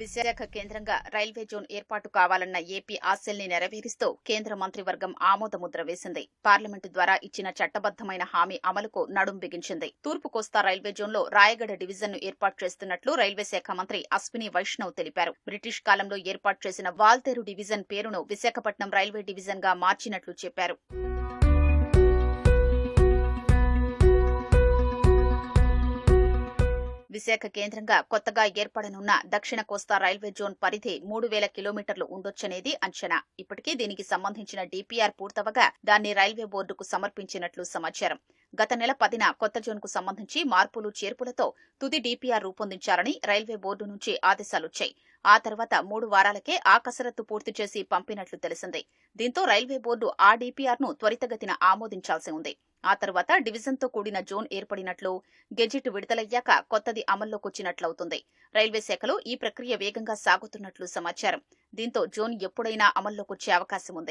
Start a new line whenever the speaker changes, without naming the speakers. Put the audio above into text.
విశాఖ కేంద్రంగా railway zone ఏర్పాటు కావాలన్న ఏపీ ఆశల్ని నెరవేరుస్తూ కేంద్ర మంత్రివర్గం ఆమోదముద్ర వేసింది. పార్లమెంటు ద్వారా ఇచ్చిన చట్టబద్దమైన హామీ అమలుకు నడుం బిగించింది. తూర్పు కోస్తా రైల్వే జోన్లో రాయగడ డివిజన్ను ఏర్పాటు చేస్తున్నట్లు రైల్వే శాఖ మంత్రి అశ్విని వైష్ణవ్ తెలిపారు. బ్రిటిష్ కాలంలో ఏర్పాటు చేసిన వాల్తేరు డివిజన్ పేరును విశాఖపట్నం రైల్వే డివిజన్గా మార్చినట్లు చెప్పారు. విశాఖ కేంద్రంగా కొత్తగా ఏర్పడనున్న దక్షిణ కోస్తా రైల్వే జోన్ పరిధి మూడు వేల కిలోమీటర్లు ఉండొచ్చనేది అంచనా. ఇప్పటికే దీనికి సంబంధించిన డీపీఆర్ పూర్తవగా దాన్ని రైల్వే బోర్డుకు సమర్పించినట్లు సమాచారం. గత నెల పదిన కొత్త జోన్కు సంబంధించి మార్పులు చేర్పులతో తుది డీపీఆర్ రూపొందించారని రైల్వే బోర్డు నుంచి ఆదేశాలొచ్చాయి. ఆ తర్వాత మూడు వారాలకే ఆ కసరత్తు పూర్తి చేసి పంపినట్లు తెలిసింది. దీంతో రైల్వే బోర్డు ఆ డీపీఆర్ను త్వరితగతిన ఆమోదించాల్సి ఉంది. ఆ తర్వాత డివిజన్తో కూడిన జోన్ ఏర్పడినట్లు గెజిట్ విడుదలయ్యాక కొత్తది అమల్లోకొచ్చినట్లవుతుంది. రైల్వే శాఖలో ఈ ప్రక్రియ వేగంగా సాగుతున్నట్లు సమాచారం. దీంతో జోన్ ఎప్పుడైనా అమల్లోకొచ్చే అవకాశం ఉంది